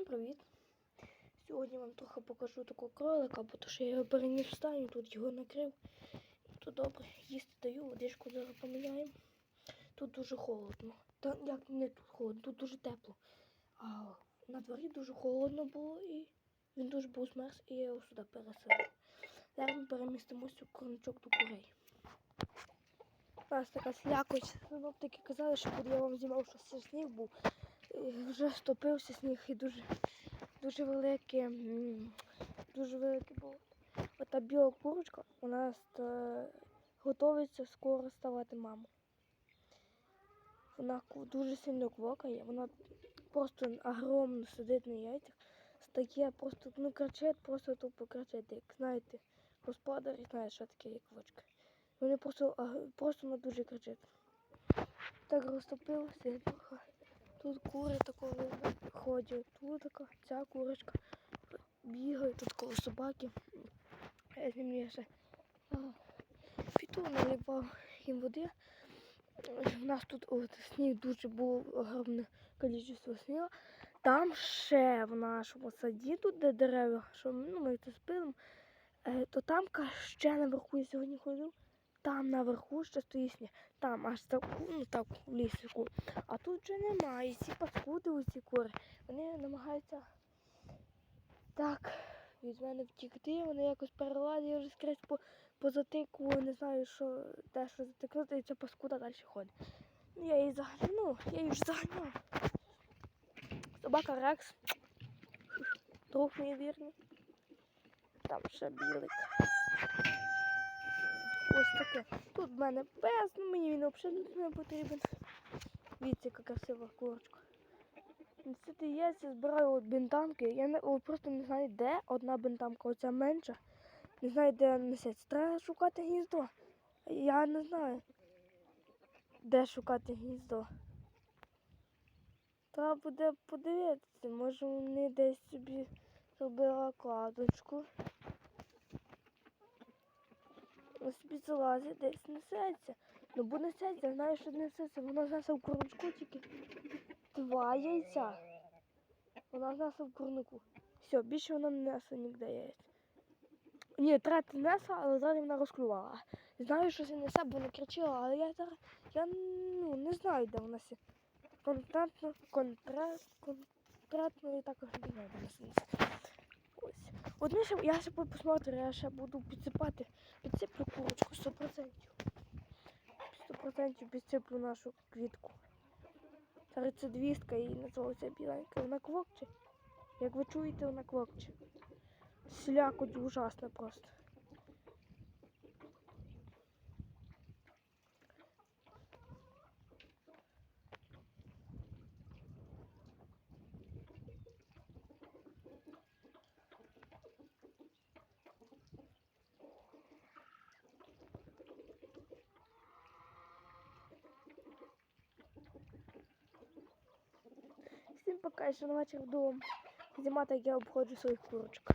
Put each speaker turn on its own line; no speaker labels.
Всім привіт! Сьогодні вам трохи покажу такого кролика, бо то що я його переніс в стайню, тут його накрив. Тут добре, їсти даю, водичку зараз поміняємо. Тут дуже холодно. Та як не тут холодно, тут дуже тепло. А на дворі дуже холодно було і він дуже був змерз, і я його сюди переселив. Зараз ми перемістимося в корничок до курей. У нас така слякоть. Синоптики казали, що коли я вам знімав, що сніг був. Вже стопився сніг і дуже, дуже велике, дуже велике було. Ота біла курочка у нас готується скоро ставати мамою. Вона дуже сильно квокає, вона просто огромно сидить на яйцях, стає просто, ну кричить, просто тупо кричить, як знаєте, господар і знає, що таке є квочка. Вони просто, просто вона дуже кричить. Так розтопилося, трохи. Тут кури такого ходять, тут така, ця курочка бігає, тут коло собаки. Я з ним ще а, піду наливав їм води. У нас тут от, сніг дуже було огромне кількість снігу. Там ще в нашому саді, тут де дерева, що ну, ми це спилимо, е, то там ще наверху я сьогодні ходив. Там наверху ще стоїть сніг. Там аж таку, ну так, в лісику. А тут вже немає. І ці паскуди, оці кури, вони намагаються так від мене втікти. Вони якось перелазять, я вже скрізь по, позатикував, не знаю, що де що затикнути, і ця паскуда далі ходить. Ну, я її заганяну, я її вже заганяв. Собака Рекс. Друг мій вірний. Там ще білик. Ось таке. Тут в мене пес, ну мені він взагалі не потрібен. Дивіться, яка красива курочка. Це я збираю от бентамки. Я не, о, просто не знаю, де одна бентамка, оця менша. Не знаю, де несеться. Треба шукати гніздо. Я не знаю, де шукати гніздо. Треба буде подивитися, може вони десь собі зробила кладочку. Ось собі залазить, десь несеться. Ну бо несеться, знаю, що несеться. Вона знесе в курочку тільки два яйця. Вона знесе в курнику. Все, більше вона не несе ніде яєць. Ні, третя несла, але зараз вона розклювала. Знаю, що це несе, бо не кричала, але я зараз я ну, не знаю, де вона сі. Конкретно, конкрет, конкретно я також не знаю, де вона сидить. Одне ще я ще посмотрю, я ще буду підсипати, підсиплю курочку 100%. 100% підсиплю нашу квітку. Рецидвістка її називається біленька. Вона квокче. Як ви чуєте, вона квокче. Слякоть ужасно просто. На вечір вдома. Зима так я обходжу своїх курочок.